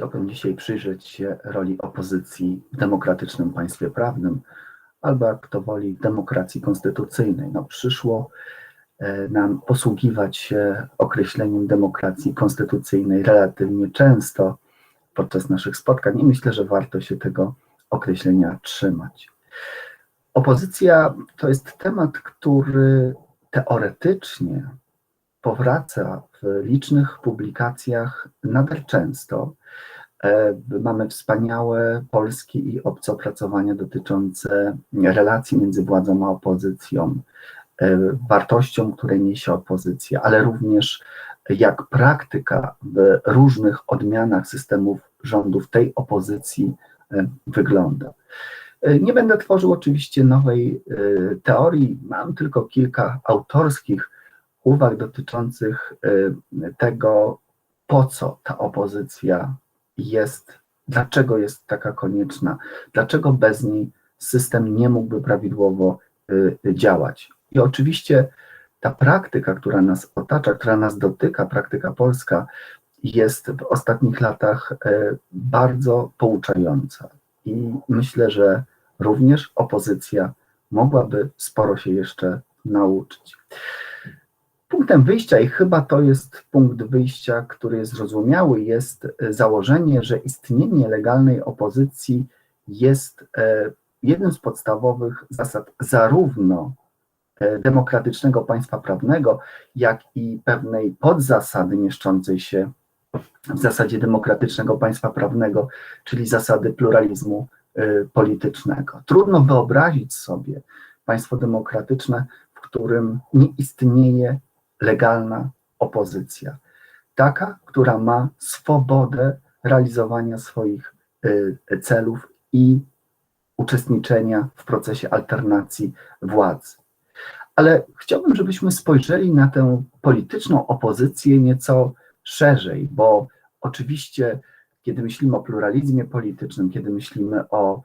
Chciałbym dzisiaj przyjrzeć się roli opozycji w demokratycznym państwie prawnym, albo jak kto woli, demokracji konstytucyjnej. No, przyszło e, nam posługiwać się określeniem demokracji konstytucyjnej relatywnie często podczas naszych spotkań i myślę, że warto się tego określenia trzymać. Opozycja to jest temat, który teoretycznie powraca w licznych publikacjach nadal często. E, Mamy wspaniałe polskie i obce opracowania dotyczące relacji między władzą a opozycją, e, wartością, które niesie opozycja, ale również jak praktyka w różnych odmianach systemów rządów tej opozycji e, wygląda. Nie będę tworzył oczywiście nowej teorii, mam tylko kilka autorskich uwag dotyczących tego, po co ta opozycja jest, dlaczego jest taka konieczna, dlaczego bez niej system nie mógłby prawidłowo działać. I oczywiście ta praktyka, która nas otacza, która nas dotyka, praktyka polska, jest w ostatnich latach bardzo pouczająca. I myślę, że również opozycja mogłaby sporo się jeszcze nauczyć. Punktem wyjścia, i chyba to jest punkt wyjścia, który jest zrozumiały, jest założenie, że istnienie legalnej opozycji jest jednym z podstawowych zasad zarówno demokratycznego państwa prawnego, jak i pewnej podzasady mieszczącej się w zasadzie demokratycznego państwa prawnego, czyli zasady pluralizmu politycznego. Trudno wyobrazić sobie państwo demokratyczne, w którym nie istnieje legalna opozycja. Taka, która ma swobodę realizowania swoich celów i uczestniczenia w procesie alternacji władzy. Ale chciałbym, żebyśmy spojrzeli na tę polityczną opozycję nieco szerzej, bo oczywiście, kiedy myślimy o pluralizmie politycznym, kiedy myślimy o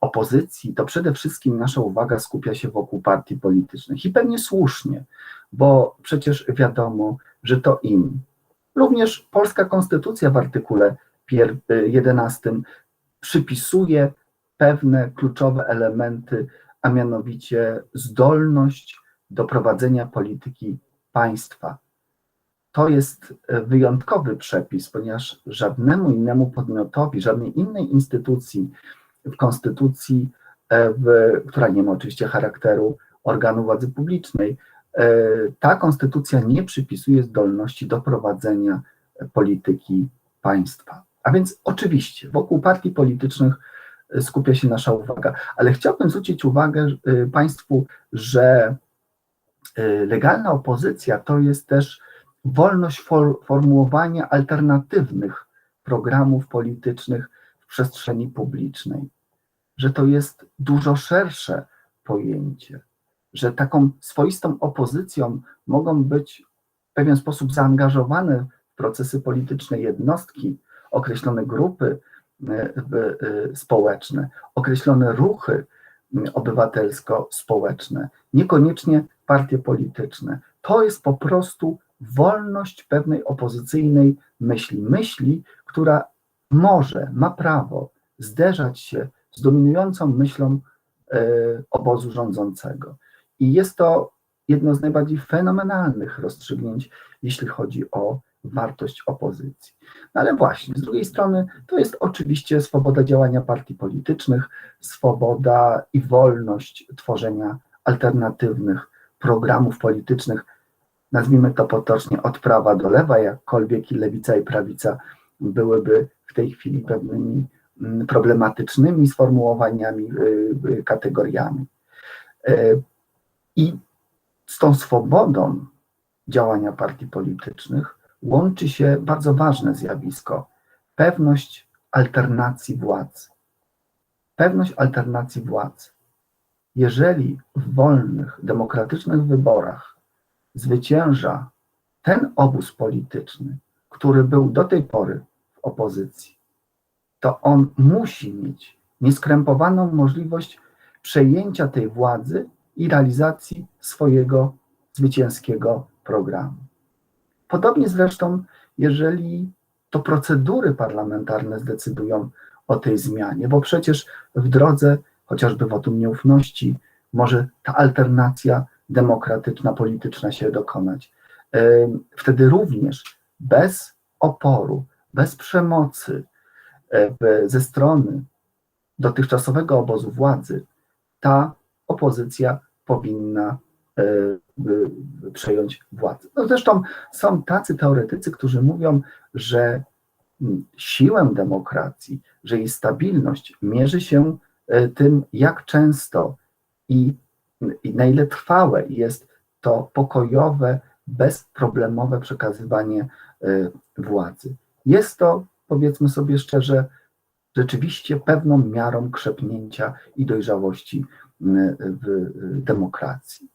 opozycji, to przede wszystkim nasza uwaga skupia się wokół partii politycznych i pewnie słusznie, bo przecież wiadomo, że to im. Również polska konstytucja w artykule 11 przypisuje pewne kluczowe elementy, a mianowicie zdolność do prowadzenia polityki państwa. To jest wyjątkowy przepis, ponieważ żadnemu innemu podmiotowi, żadnej innej instytucji w konstytucji, w, która nie ma oczywiście charakteru organu władzy publicznej, ta konstytucja nie przypisuje zdolności do prowadzenia polityki państwa. A więc oczywiście wokół partii politycznych skupia się nasza uwaga, ale chciałbym zwrócić uwagę Państwu, że legalna opozycja to jest też wolność for, formułowania alternatywnych programów politycznych w przestrzeni publicznej, że to jest dużo szersze pojęcie, że taką swoistą opozycją mogą być w pewien sposób zaangażowane w procesy polityczne jednostki, określone grupy społeczne, określone ruchy obywatelsko-społeczne, niekoniecznie partie polityczne. To jest po prostu wolność pewnej opozycyjnej myśli, myśli, która może, ma prawo zderzać się z dominującą myślą obozu rządzącego. I jest to jedno z najbardziej fenomenalnych rozstrzygnięć, jeśli chodzi o wartość opozycji. No ale właśnie, z drugiej strony to jest oczywiście swoboda działania partii politycznych, swoboda i wolność tworzenia alternatywnych programów politycznych, nazwijmy to potocznie od prawa do lewa, jakkolwiek i lewica i prawica byłyby w tej chwili pewnymi problematycznymi sformułowaniami, kategoriami. I z tą swobodą działania partii politycznych łączy się bardzo ważne zjawisko pewność alternacji władzy. Pewność alternacji władzy. Jeżeli w wolnych, demokratycznych wyborach zwycięża ten obóz polityczny, który był do tej pory w opozycji, to on musi mieć nieskrępowaną możliwość przejęcia tej władzy i realizacji swojego zwycięskiego programu. Podobnie zresztą, jeżeli to procedury parlamentarne zdecydują o tej zmianie, bo przecież w drodze chociażby wotum nieufności może ta alternacja demokratyczna, polityczna się dokonać. Wtedy również bez oporu, bez przemocy ze strony dotychczasowego obozu władzy, ta opozycja powinna przejąć władzę. No zresztą są tacy teoretycy, którzy mówią, że siłę demokracji, że jej stabilność mierzy się tym, jak często i, i na ile trwałe jest to pokojowe, bezproblemowe przekazywanie władzy. Jest to, powiedzmy sobie szczerze, rzeczywiście pewną miarą krzepnięcia i dojrzałości w demokracji.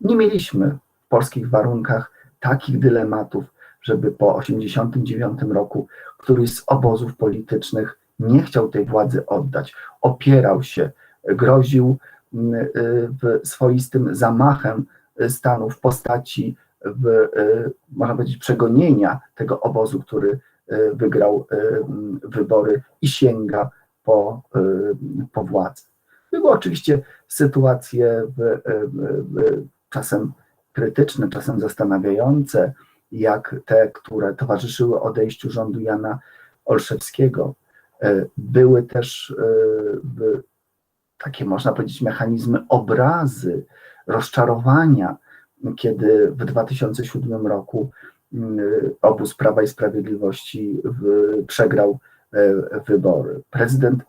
Nie mieliśmy w polskich warunkach takich dylematów, żeby po 1989 roku któryś z obozów politycznych nie chciał tej władzy oddać, opierał się, groził swoistym zamachem stanu w postaci, w, można powiedzieć, przegonienia tego obozu, który wygrał wybory i sięga po, po władzę. Były oczywiście sytuacje w, w, czasem krytyczne, czasem zastanawiające, jak te, które towarzyszyły odejściu rządu Jana Olszewskiego. Były też takie, można powiedzieć, mechanizmy obrazy, rozczarowania, kiedy w 2007 roku obóz Prawa i Sprawiedliwości przegrał wybory. Prezydent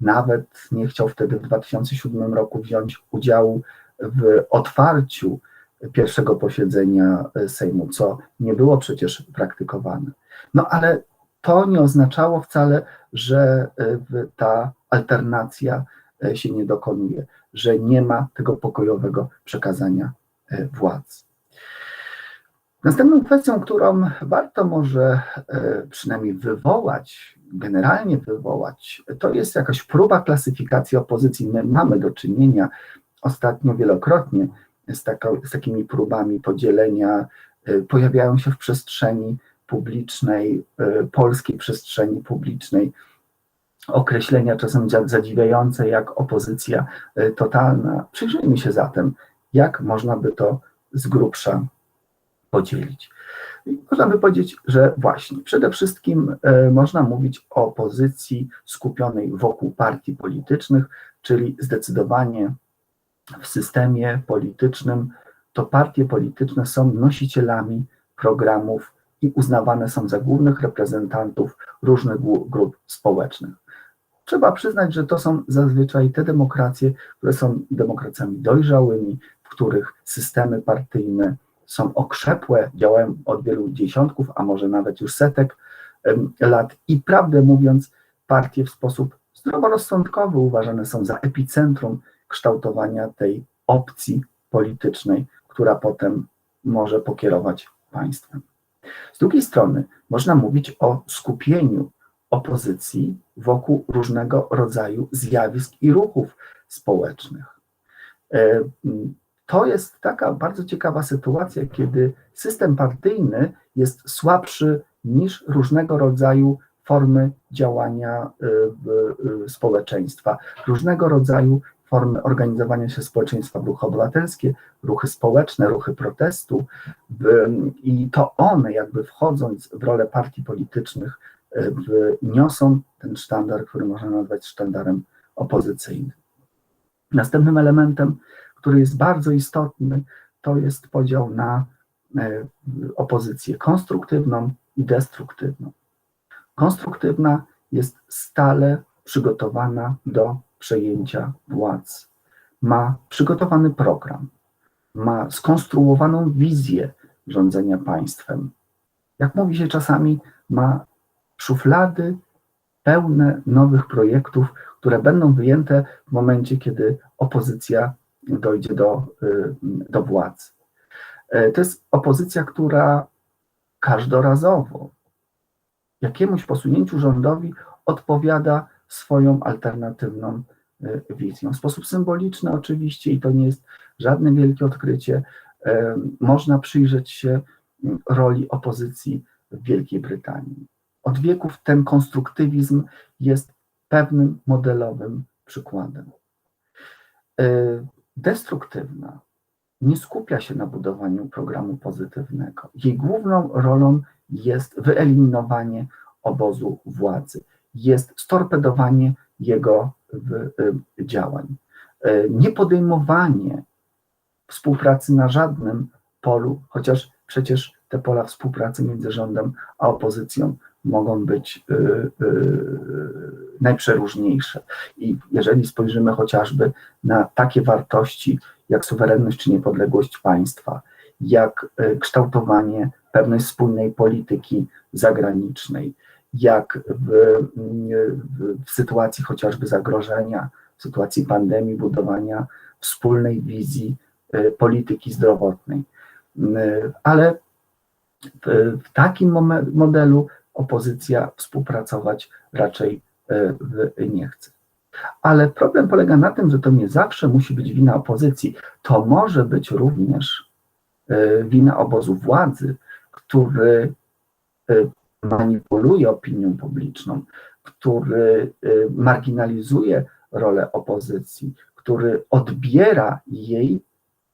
nawet nie chciał wtedy w 2007 roku wziąć udziału w otwarciu pierwszego posiedzenia Sejmu, co nie było przecież praktykowane. No ale to nie oznaczało wcale, że ta alternacja się nie dokonuje, że nie ma tego pokojowego przekazania władzy. Następną kwestią, którą warto może przynajmniej wywołać, generalnie wywołać, to jest jakaś próba klasyfikacji opozycji. My mamy do czynienia ostatnio wielokrotnie z, z takimi próbami podzielenia, pojawiają się w przestrzeni publicznej, polskiej przestrzeni publicznej, określenia czasem zadziwiające jak opozycja totalna. Przyjrzyjmy się zatem, jak można by to z grubsza podzielić. Można by powiedzieć, że właśnie przede wszystkim można mówić o pozycji skupionej wokół partii politycznych, czyli zdecydowanie w systemie politycznym to partie polityczne są nosicielami programów i uznawane są za głównych reprezentantów różnych grup społecznych. Trzeba przyznać, że to są zazwyczaj te demokracje, które są demokracjami dojrzałymi, w których systemy partyjne są okrzepłe, działają od wielu dziesiątków, a może nawet już setek lat i prawdę mówiąc, partie w sposób zdroworozsądkowy uważane są za epicentrum kształtowania tej opcji politycznej, która potem może pokierować państwem. Z drugiej strony można mówić o skupieniu opozycji wokół różnego rodzaju zjawisk i ruchów społecznych. To jest taka bardzo ciekawa sytuacja, kiedy system partyjny jest słabszy niż różnego rodzaju formy działania społeczeństwa, różnego rodzaju formy organizowania się społeczeństwa, ruchy obywatelskie, ruchy społeczne, ruchy protestu i to one jakby wchodząc w rolę partii politycznych niosą ten sztandar, który można nazwać sztandarem opozycyjnym. Następnym elementem, który jest bardzo istotny, to jest podział na opozycję konstruktywną i destruktywną. Konstruktywna jest stale przygotowana do przejęcia władzy. Ma przygotowany program, ma skonstruowaną wizję rządzenia państwem. Jak mówi się czasami, ma szuflady pełne nowych projektów, które będą wyjęte w momencie, kiedy opozycja dojdzie do, do władzy. To jest opozycja, która każdorazowo jakiemuś posunięciu rządowi odpowiada swoją alternatywną wizją. W sposób symboliczny oczywiście i to nie jest żadne wielkie odkrycie, można przyjrzeć się roli opozycji w Wielkiej Brytanii. Od wieków ten konstruktywizm jest pewnym modelowym przykładem. Destruktywna nie skupia się na budowaniu programu pozytywnego. Jej główną rolą jest wyeliminowanie obozu władzy, jest storpedowanie jego y, działań, y, nie podejmowanie współpracy na żadnym polu, chociaż przecież te pola współpracy między rządem a opozycją mogą być y, najprzeróżniejsze. I jeżeli spojrzymy chociażby na takie wartości jak suwerenność czy niepodległość państwa, jak y, kształtowanie pewnej wspólnej polityki zagranicznej, jak w, w, w sytuacji chociażby zagrożenia, w sytuacji pandemii, budowania wspólnej wizji polityki zdrowotnej. Ale w takim modelu opozycja współpracować raczej e, nie chce. Ale problem polega na tym, że to nie zawsze musi być wina opozycji. To może być również e, wina obozu władzy, który e, manipuluje opinią publiczną, który marginalizuje rolę opozycji, który odbiera jej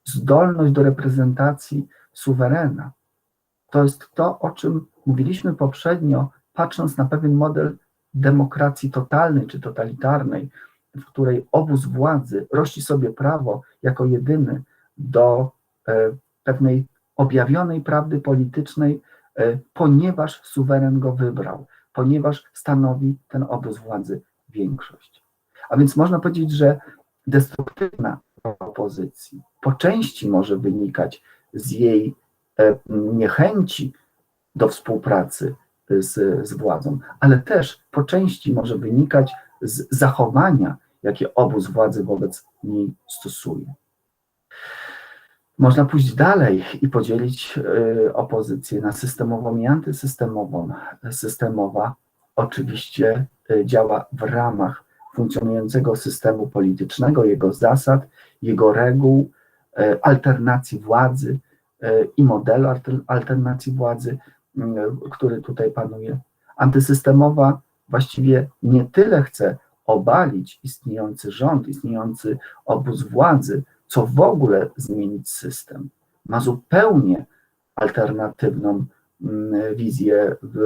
zdolność do reprezentacji suwerena. To jest to, o czym mówiliśmy poprzednio, patrząc na pewien model demokracji totalnej czy totalitarnej, w której obóz władzy rości sobie prawo jako jedyny do e, pewnej objawionej prawdy politycznej, e, ponieważ suweren go wybrał, ponieważ stanowi ten obóz władzy większość. A więc można powiedzieć, że destruktywna opozycji po części może wynikać z jej e, niechęci do współpracy z, z władzą, ale też po części może wynikać z zachowania, jakie obóz władzy wobec niej stosuje. Można pójść dalej i podzielić y, opozycję na systemową i antysystemową. Systemowa oczywiście y, działa w ramach funkcjonującego systemu politycznego, jego zasad, jego reguł, y, alternacji władzy i modelu alternacji władzy, który tutaj panuje. Antysystemowa właściwie nie tyle chce obalić istniejący rząd, istniejący obóz władzy, co w ogóle zmienić system. Ma zupełnie alternatywną mm, wizję w,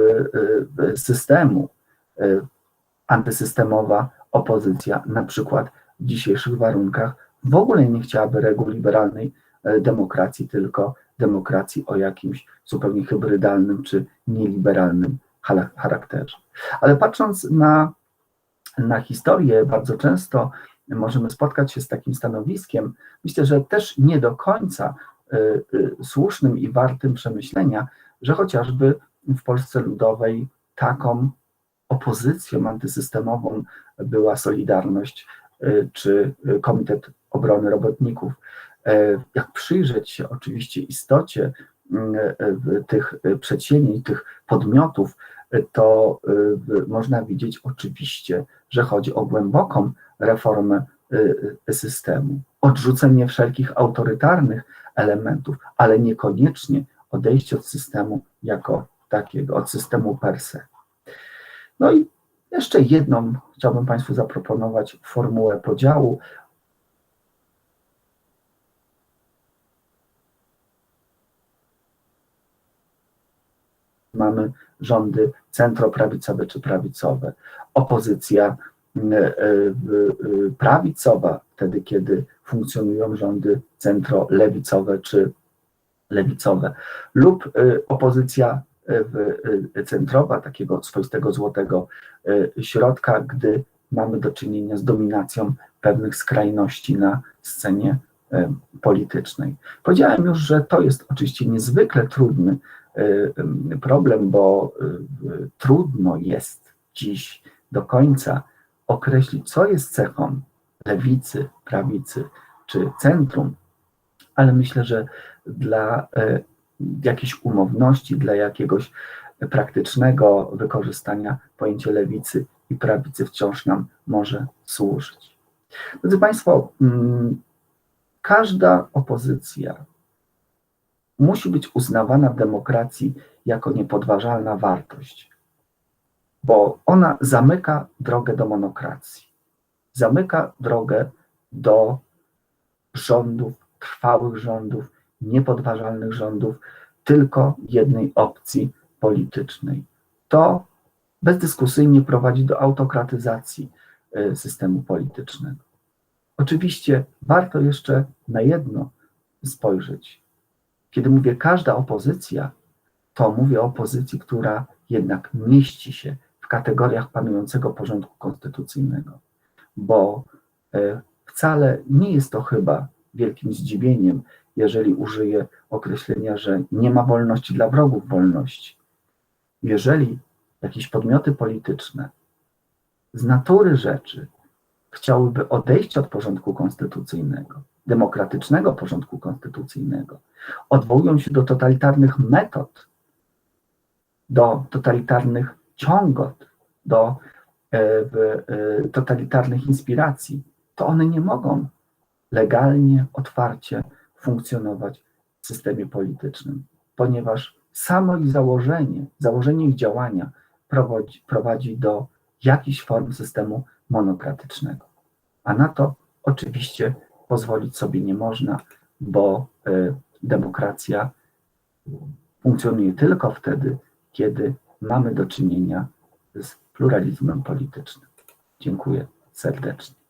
w systemu. Antysystemowa opozycja, na przykład w dzisiejszych warunkach, w ogóle nie chciałaby reguł liberalnej demokracji, tylko demokracji o jakimś zupełnie hybrydalnym czy nieliberalnym charakterze. Ale patrząc na, na historię, bardzo często możemy spotkać się z takim stanowiskiem, myślę, że też nie do końca y, y, słusznym i wartym przemyślenia, że chociażby w Polsce Ludowej taką opozycją antysystemową była Solidarność y, czy Komitet Obrony Robotników. E, jak przyjrzeć się oczywiście istocie mm, e, tych przedsięwzięć, tych podmiotów, e, to można widzieć oczywiście, że chodzi o głęboką reformę systemu, odrzucenie wszelkich autorytarnych elementów, ale niekoniecznie odejście od systemu jako takiego, od systemu per se. No i jeszcze jedną chciałbym Państwu zaproponować formułę podziału. Mamy rządy centroprawicowe czy prawicowe. Opozycja e, e, prawicowa, wtedy kiedy funkcjonują rządy centrolewicowe czy lewicowe, lub e, opozycja centrowa, takiego swoistego złotego środka, gdy mamy do czynienia z dominacją pewnych skrajności na scenie politycznej. Powiedziałem już, że to jest oczywiście niezwykle trudny problem, bo y, trudno jest dziś do końca określić, co jest cechą lewicy, prawicy czy centrum, ale myślę, że dla y, jakiejś umowności, dla jakiegoś praktycznego wykorzystania pojęcie lewicy i prawicy wciąż nam może służyć. Drodzy Państwo, mm, każda opozycja musi być uznawana w demokracji jako niepodważalna wartość, bo ona zamyka drogę do monokracji, zamyka drogę do rządów, trwałych rządów, niepodważalnych rządów, tylko jednej opcji politycznej. To bezdyskusyjnie prowadzi do autokratyzacji y, systemu politycznego. Oczywiście warto jeszcze na jedno spojrzeć. Kiedy mówię każda opozycja, to mówię o opozycji, która jednak mieści się w kategoriach panującego porządku konstytucyjnego, bo y, wcale nie jest to chyba wielkim zdziwieniem, jeżeli użyję określenia, że nie ma wolności dla wrogów wolności. Jeżeli jakieś podmioty polityczne z natury rzeczy chciałyby odejść od porządku konstytucyjnego, demokratycznego porządku konstytucyjnego, odwołują się do totalitarnych metod, do totalitarnych ciągot, do e, e, totalitarnych inspiracji, to one nie mogą legalnie, otwarcie funkcjonować w systemie politycznym, ponieważ samo ich założenie, założenie ich działania prowadzi, prowadzi do jakichś form systemu monokratycznego. A na to oczywiście pozwolić sobie nie można, bo y, demokracja funkcjonuje tylko wtedy, kiedy mamy do czynienia z pluralizmem politycznym. Dziękuję serdecznie.